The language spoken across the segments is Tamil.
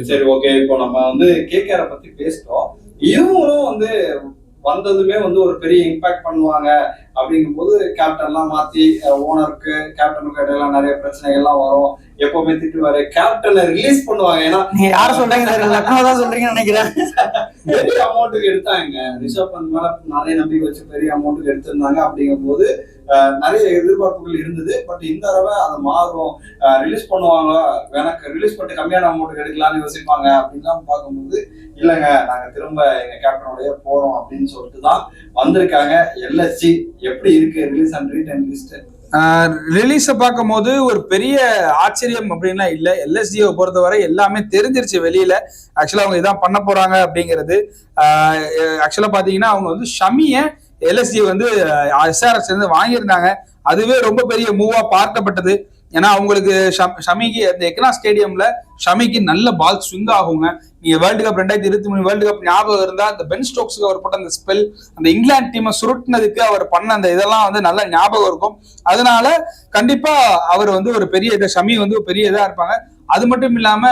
சரி ஓகே இப்போ நம்ம வந்து கேகேஆரை பத்தி பேசிட்டோம். இவங்களும் வந்து வந்ததுமே வந்து ஒரு பெரிய இம்பாக்ட் பண்ணுவாங்க அப்படிங்கும்போது கேப்டன்லாம் மாத்தி ஓனருக்கு கேப்டனுக்கு இடையில நிறைய பிரச்சனைகள்லாம் வரும். எப்பவுமே திட்டுவாரு. கேப்டனை ரிலீஸ் பண்ணுவாங்க. ஏன்னா யார சொல்றீங்க சொல்றீங்கன்னு நினைக்கிறேன். பெரிய அமௌண்ட்டுக்கு எடுத்தாங்க. ரிஷப் பந்த் மேல நிறைய நம்பிக்கை வச்சு பெரிய அமௌண்ட்டுக்கு எடுத்திருந்தாங்க. அப்படிங்கும்போது அஹ், நிறைய எதிர்பார்ப்புகள் இருந்தது. பட் இந்த தடவை அது மாறும். ரிலீஸ் பண்ணுவாங்க எனக்கு ரிலீஸ் பண்ணிட்டு கம்மியான அமௌண்ட் எடுக்கலாம்னு யோசிப்பாங்க அப்படின்லாம் பார்க்கும்போது இல்லைங்க நாங்க திரும்ப எங்க கேப்டனுடைய போறோம் அப்படின்னு சொல்லிட்டு தான் வந்திருக்காங்க. எல்எஸ்சி எப்படி இருக்கு? ரிலீஸ் அண்ட் ரீட்டன் லிஸ்ட் ரிலீஸை பார்க்கும்போது ஒரு பெரிய ஆச்சரியம் அப்படின்லாம் இல்லை. எல்எஸ்டியை பொறுத்தவரை எல்லாமே தெரிஞ்சிருச்சு வெளியில. ஆக்சுவலாக அவங்க இதான் பண்ண போறாங்க அப்படிங்கிறது. ஆக்சுவலாக பார்த்தீங்கன்னா அவங்க வந்து ஷமியை எல்எஸ்டி வந்து எஸ்ஆர்எஸ் வந்து வாங்கியிருந்தாங்க. அதுவே ரொம்ப பெரிய மூவா பார்க்கப்பட்டது. ஏன்னா அவங்களுக்கு ஷம்- ஷமிக்கு அந்த எக்னா ஸ்டேடியம்ல ஷமிக்கு நல்ல பால் ஸ்விங் ஆகுங்க. நீங்க வேர்ல்டு கப் ரெண்டாயிரத்தி இருபத்தி மூணு வேர்ல்டு கப் ஞாபகம் இருந்தா அந்த பென் ஸ்டோக்ஸுக்கு அவர் போட்ட அந்த ஸ்பெல் அந்த இங்கிலாந்து டீமை சுருட்டினதுக்கு அவர் பண்ண அந்த இதெல்லாம் வந்து நல்ல ஞாபகம் இருக்கும். அதனால கண்டிப்பா அவர் வந்து ஒரு பெரிய இதை ஷமி வந்து ஒரு பெரிய இதா இருப்பாங்க. அது மட்டும் இல்லாம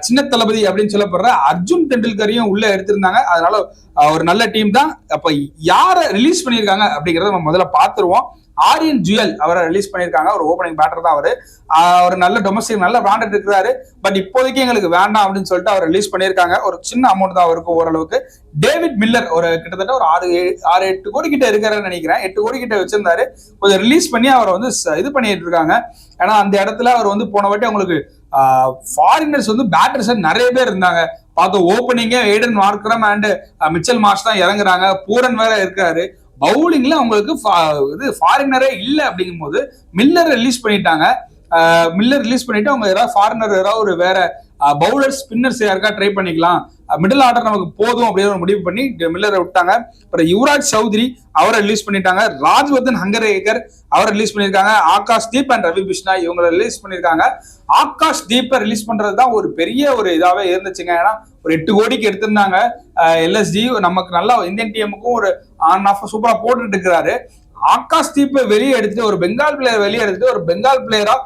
சின்ன தளபதி அப்படின்னு சொல்லப்படுற அர்ஜுன் டெண்டுல்கரையும் உள்ள எடுத்திருந்தாங்க. அதனால ஒரு நல்ல டீம் தான். அப்ப யாரை ரிலீஸ் பண்ணியிருக்காங்க அப்படிங்கறத நம்ம முதல்ல பார்த்துருவோம். ஆரியன் ஜுவல் அவரை ரிலீஸ் பண்ணியிருக்காங்க. ஒரு ஓப்பனிங் பேட்டர் தான் அவரு. அவர் ஒரு நல்ல டொமஸ்டிக் நல்ல பிராண்டட் இருக்கிறாரு பட் இப்போதைக்கு எங்களுக்கு வேண்டாம் அப்படின்னு சொல்லிட்டு அவர் ரிலீஸ் பண்ணியிருக்காங்க. ஒரு சின்ன அமௌண்ட் தான் அவருக்கு ஓரளவுக்கு. டேவிட் மில்லர் ஒரு கிட்டத்தட்ட ஒரு ஆறு ஆறு எட்டு கோடி கிட்ட இருக்காருன்னு நினைக்கிறேன். எட்டு கோடி கிட்ட வச்சிருந்தாரு. கொஞ்சம் ரிலீஸ் பண்ணி அவரை வந்து ச- இது பண்ணிட்டு இருக்காங்க. ஏன்னா அந்த இடத்துல அவர் வந்து போன வாட்டி அவங்களுக்கு ஃபாரினர்ஸ் வந்து பேட்டர்ஸ் நிறைய பேர் இருந்தாங்க. பார்த்தோம் ஓப்பனிங்கே Aiden Markram and Mitchell Marsh தான் இறங்குறாங்க. பூரன் வேற இருக்காரு. பவுலிங்ல அவங்களுக்கு இது ஃபாரினரே இல்லை அப்படிங்கும்போது மில்லர் ரிலீஸ் பண்ணிட்டாங்க. மில்லர் ரிலீஸ் பண்ணிட்டு அவங்க ஏதாவது ஃபாரினர் ஏதாவது ஒரு வேற பவுலர் ஸ்பின்னர்ஸ் யாருக்கா ட்ரை பண்ணிக்கலாம். மிடில் ஆர்டர் நமக்கு போதும் அப்படின்னு ஒரு முடிவு பண்ணி மில்லரை விட்டாங்க. அப்புறம் யுவராஜ் சௌத்ரி அவரை ரிலீஸ் பண்ணிட்டாங்க. ராஜ்வர்தன் ஹங்கரேகர் அவரை ரிலீஸ் பண்ணியிருக்காங்க. ஆகாஷ் தீப் அண்ட் ரவி பிஷ்ணா இவங்களை ரிலீஸ் பண்ணியிருக்காங்க. ஆகாஷ் தீப்பை ரிலீஸ் பண்றது தான் ஒரு பெரிய ஒரு இதாவே இருந்துச்சுங்க. ஏன்னா ஒரு எட்டு கோடிக்கு எடுத்திருந்தாங்க. எல்எஸ்டி நமக்கு நல்லா இந்தியன் டீமுக்கும் ஒரு ஆன் ஆஃப் சூப்பரா போட்டுட்டு இருக்கிறாரு. ஆகாஷ் தீப்பை வெளியே எடுத்துட்டு ஒரு பெங்கால் பிளேயர் வெளியே எடுத்துட்டு ஒரு பெங்கால் பிளேயரா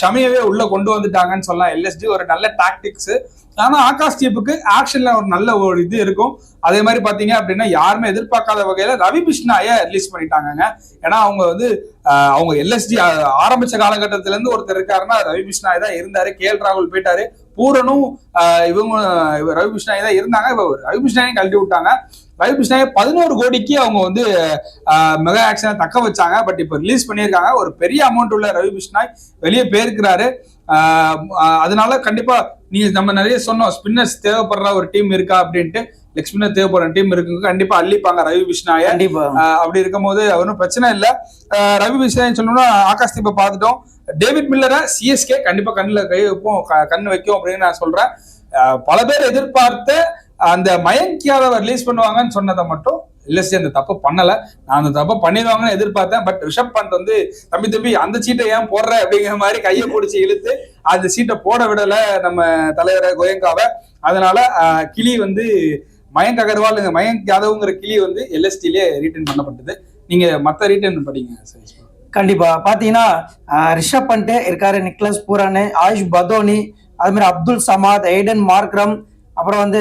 ஷமியவே உள்ள கொண்டு வந்துட்டாங்கன்னு சொல்லலாம். எல்எஸ்டி ஒரு நல்ல டாக்டிக்ஸ் ஆனா ஆகாஷ் தீப்புக்கு ஆக்ஷன்ல ஒரு நல்ல ஒரு இது இருக்கும். அதே மாதிரி பாத்தீங்க அப்படின்னா யாருமே எதிர்பார்க்காத வகையில ரவி பிஷ்ணாய ரிலீஸ் பண்ணிட்டாங்க ஏன்னா அவங்க வந்து அவங்க எல்எஸ்டி ஆரம்பிச்ச காலகட்டத்தில இருந்து ஒருத்தர் இருக்காருன்னா ரவி பிஷ்ணாய் தான் இருந்தாரு. கே எல் ராகுல் போயிட்டாரு. பூரனும் இவங்க ரவி கிருஷ்ணாயி தான் இருந்தாங்க. இப்ப ரவி பிஷ்ணாயும் கழட்டி விட்டாங்க. ரவி பிஷ்ணாயை பதினோரு கோடிக்கு அவங்க வந்து மெகா ஆக்ஷனை தக்க வச்சாங்க. பட் இப்போ ரிலீஸ் பண்ணியிருக்காங்க. ஒரு பெரிய அமௌண்ட் உள்ள ரவி கிருஷ்ணாய் வெளியே போயிருக்கிறாரு. அதனால கண்டிப்பா நீங்க நம்ம நிறைய சொன்னோம். ஸ்பின்னர்ஸ் தேவைப்படுற ஒரு டீம் இருக்கா அப்படின்ட்டு. ஸ்பின்னர் தேவைப்படுற டீம் இருக்கு கண்டிப்பா அள்ளிப்பாங்க ரவி ஆஹ் அப்படி இருக்கும்போது ஒன்றும் பிரச்சனை இல்லை. ரவி விஷயம் சொல்லணும்னா ஆகாஷ் தீபை பார்த்துட்டோம். டேவிட் மில்லரை சிஎஸ்கே கண்டிப்பா கண்ணில் கை வைப்போம். க- கண்ணு வைக்கும் அப்படின்னு நான் சொல்றேன். பல பேர் எதிர்பார்த்த அந்த மயங்க் யாதவ ரிலீஸ் பண்ணுவாங்கன்னு சொன்னதை மட்டும் எல்எஸ்சி அந்த தப்பு பண்ணல. நான் அந்த தப்பு பண்ணிடுவாங்கன்னு எதிர்பார்த்தேன். பட் ரிஷப் பந்த் வந்து தம்பி தம்பி அந்த சீட்டை ஏன் போடுற? அப்படிங்கிற மாதிரி கையை பிடிச்சி இழுத்து அந்த சீட்டை போட விடல நம்ம தலைவர் கோயங்காவை. அதனால கிளி வந்து மயங்க் அகர்வால் மயங்க் யாதவ்ங்கிற கிளி வந்து எல்எஸ்டிலே ரீட்டைன் பண்ணப்பட்டது நீங்க மற்ற ரீட்டைன் படிங்க சதீஷ். கண்டிப்பா பாத்தீங்கன்னா ரிஷப் பண்ட் இருக்காரு நிக்லஸ் பூரானு ஆயுஷ் பதோனி அது மாதிரி அப்துல் சமாத் எய்டன் மார்க்ரம் அப்புறம் வந்து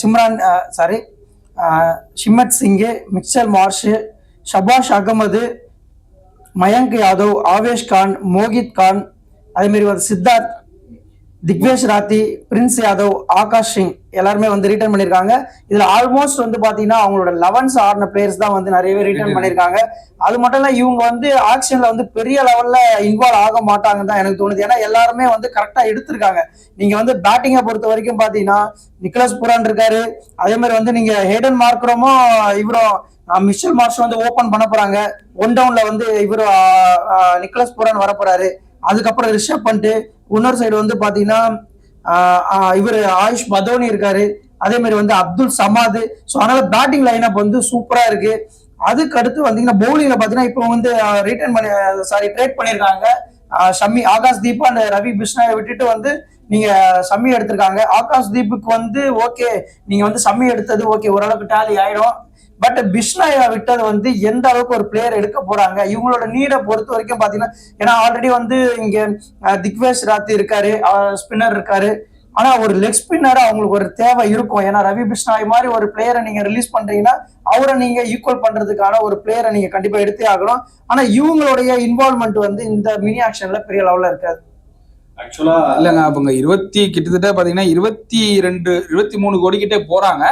Simran sorry Himmat Singh Mitchell Marsh Shahbaz Ahmed Mayank Yadav Avesh Khan Mohit Khan அதே மாதிரி வந்து சித்தார்த் திக்வேஷ் ராத்தி பிரின்ஸ் யாதவ் ஆகாஷ் சிங் எல்லாருமே வந்து ரிட்டர்ன் பண்ணியிருக்காங்க இதுல ஆல்மோஸ்ட் வந்து பாத்தீங்கன்னா அவங்களோட லெவன்ஸ் ஆடின பிளேயர்ஸ் தான் வந்து நிறையவே ரிட்டர்ன் பண்ணியிருக்காங்க அது மட்டும் இல்ல இவங்க வந்து ஆக்ஷன்ல வந்து பெரிய லெவல்ல இன்வால்வ் ஆக மாட்டாங்கன்னு தான் எனக்கு தோணுது. ஏன்னா எல்லாருமே வந்து கரெக்டா எடுத்திருக்காங்க. நீங்க வந்து பேட்டிங்கை பொறுத்த வரைக்கும் பாத்தீங்கன்னா நிக்கலஸ் புரான் இருக்காரு. அதே மாதிரி வந்து நீங்க ஹேடன் மார்க்கரமும் இவரும் மிச்சல் மார்ஷ் வந்து ஓபன் பண்ண போறாங்க. ஒன் டவுன்ல வந்து இவரு ஆஹ், ஆஹ், நிக்கலஸ் புரான் வர போறாரு. அதுக்கப்புறம் ரிஷப் பண்ணிட்டு இன்னொரு சைடு வந்து பாத்தீங்கன்னா இவர் ஆயுஷ் பதோனி இருக்காரு. அதே மாதிரி வந்து அப்துல் சமாது. ஸோ அதனால பேட்டிங் லைனப் வந்து சூப்பரா இருக்கு. அதுக்கு அடுத்து வந்தீங்கன்னா பவுலிங்ல பாத்தீங்கன்னா இப்போ வந்து ரிட்டர்ன் பண்ணி சாரி ட்ரேட் பண்ணியிருக்காங்க ஆஹ் ஷம்மி ஆகாஷ் தீபா அண்ட் ரவி பிஷ்ணாவை விட்டுட்டு வந்து நீங்க சம்மி எடுத்திருக்காங்க. ஆகாஷ் தீபுக்கு வந்து ஓகே நீங்க வந்து சம்மி எடுத்தது ஓகே ஓரளவுக்கு டேலி ஆயிடும். பட் பிஷ்னாயை விட்டது வந்து எந்த அளவுக்கு ஒரு பிளேயர் எடுக்க போறாங்க? இவங்களோட நீடை பொறுத்த வரைக்கும் பாத்தீங்கன்னா ஏன்னா ஆல்ரெடி வந்து இங்க திக்வேஷ் ராத்தி இருக்காரு ஸ்பின்னர் இருக்காரு. ஆனா ஒரு லெக் ஸ்பின்னர் அவங்களுக்கு ஒரு தேவை இருக்கும். ஏன்னா ரவி பிஷ்னாய் மாதிரி ஒரு பிளேயரை நீங்க ரிலீஸ் பண்றீங்கன்னா அவரை நீங்க ஈக்குவல் பண்றதுக்கான ஒரு பிளேயரை நீங்க கண்டிப்பா எடுத்தே ஆகணும். ஆனா இவங்களுடைய இன்வால்மெண்ட் வந்து இந்த மினி ஆக்ஷன்ல பெரிய லெவல்ல இருக்காது. ஆக்சுவலா இல்லைங்க அவங்க இருபத்தி கிட்டத்தட்ட பாத்தீங்கன்னா இருபத்தி ரெண்டு இருபத்தி மூணு கோடி கிட்டே போறாங்க.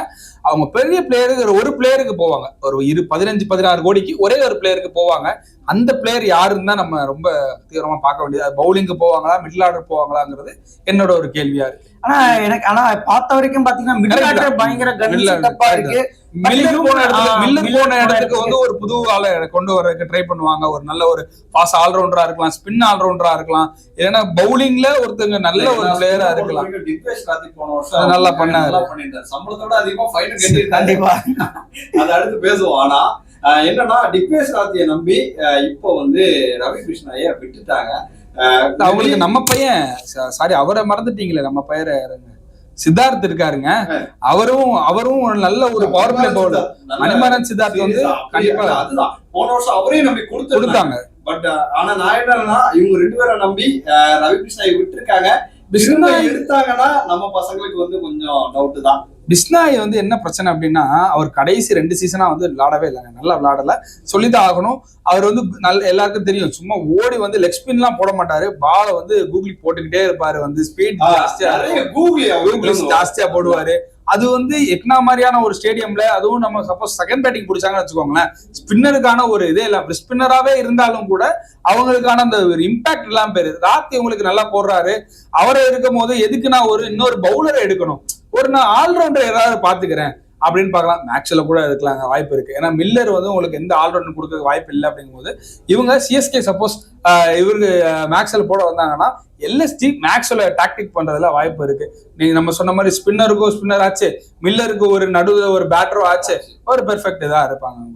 அவங்க பெரிய பிளேயருக்கு ஒரு பிளேயருக்கு போவாங்க. ஒரு இரு பதினஞ்சு பதினாறு கோடிக்கு ஒரே ஒரு பிளேயருக்கு போவாங்க. அந்த பிளேயர் யாருன்னு தான் நம்ம ரொம்ப தீவிரமா பார்க்க வேண்டியது. பவுலிங்க்கு போவாங்களா மிடில் ஆர்டர் போவாங்களாங்கிறது என்னோட ஒரு கேள்வியா இருக்கு. ஆனா எனக்கு ஆனா பார்த்த வரைக்கும் பாத்தீங்கன்னா மிடில் ஆர்டர். பயங்கர இருக்கு. போன இடத்துக்கு போன வந்து ஒரு புது ஆளை கொண்டு வரதுக்கு ட்ரை பண்ணுவாங்க. ஒரு நல்ல ஒரு பாஸ் ஆல்ரவுண்டரா இருக்கலாம் ஸ்பின் ஆல்ரவுண்டரா இருக்கலாம். இல்லைன்னா பவுலிங்ல ஒருத்தங்க நல்ல ஒரு பிளேயரா இருக்கலாம். நல்லா பண்ணாரு. சம்பளத்தோட அதிகமா ஃபைன் கண்டிப்பா. அதை அடுத்து பேசுவோம். ஆனா என்னன்னா டிப்பேஷ் ராத்தியை நம்பி இப்போ வந்து ரவி கிருஷ்ணாய விட்டுட்டாங்க அவங்களுக்கு நம்ம பையன் சாரி அவரை மறந்துட்டீங்களே நம்ம பையரை சித்தார்த் இருக்காருங்க. அவரும் அவரும் ஒரு நல்ல ஒரு power play bowler Manimaran Siddharth. வந்து கண்டிப்பா அதுதான். போன வருஷம் அவரையும் நம்பி கொடுத்து கொடுத்தாங்க. பட் ஆனா நான் என்னன்னா இவங்க ரெண்டு பேரை நம்பி ரவி கிருஷ்ணாயை விட்டுருக்காங்க. எடுத்தாங்கன்னா நம்ம பசங்களுக்கு வந்து கொஞ்சம் டவுட் தான். பிஸ்னாய் வந்து என்ன பிரச்சனை அப்படின்னா அவர் கடைசி ரெண்டு சீசனா வந்து விளையாடவே இல்லைங்க. நல்லா விளையாடல சொல்லிதான் ஆகணும். அவர் வந்து நல்ல எல்லாருக்கும் தெரியும். சும்மா ஓடி வந்து லெக் ஸ்பின்லாம் போட மாட்டாரு. பாலை வந்து கூகுளி போட்டுக்கிட்டே இருப்பாரு. வந்து ஸ்பீட் ஜாஸ்தியா ஜாஸ்தியா போடுவாரு. அது வந்து எக்னா மாதிரியான ஒரு ஸ்டேடியம்ல அதுவும் நம்ம சப்போஸ் செகண்ட் பேட்டிங் பிடிச்சாங்கன்னு வச்சுக்கோங்களேன். ஸ்பின்னருக்கான ஒரு இதே இல்ல. ஸ்பின்னராவே இருந்தாலும் கூட அவங்களுக்கான அந்த ஒரு இம்பாக்ட் இல்லாம பேரு ராத்தி உங்களுக்கு நல்லா போடுறாரு. அவரை இருக்கும் போது எதுக்கு நான் ஒரு இன்னொரு பவுலரை எடுக்கணும். ஒரு நான் ஆல்ரவுண்டர் ஏதாவது பாத்துக்கிறேன் அப்படின்னு பார்க்கலாம். மேக்ஸ்ல கூட எடுக்கலாங்க வாய்ப்பு இருக்கு. ஏன்னா மில்லர் வந்து உங்களுக்கு எந்த ஆல்ரவுண்டர் கொடுக்க வாய்ப்பு இல்லை அப்படிங்கும்போது இவங்க சிஎஸ்கே சப்போஸ் இவருக்கு மேக்ஸில் போட வந்தாங்கன்னா எல்எஸ்டி மேக்ஸில் டாக்டிக் பண்றதுல வாய்ப்பு இருக்கு. நீங்க நம்ம சொன்ன மாதிரி ஸ்பின்னருக்கும் ஸ்பின்னர் ஆச்சு. மில்லருக்கு ஒரு நடுவில் ஒரு பேட்டரும் ஆச்சு. ஒரு பெர்ஃபெக்ட் இதாக இருப்பாங்க. அவங்க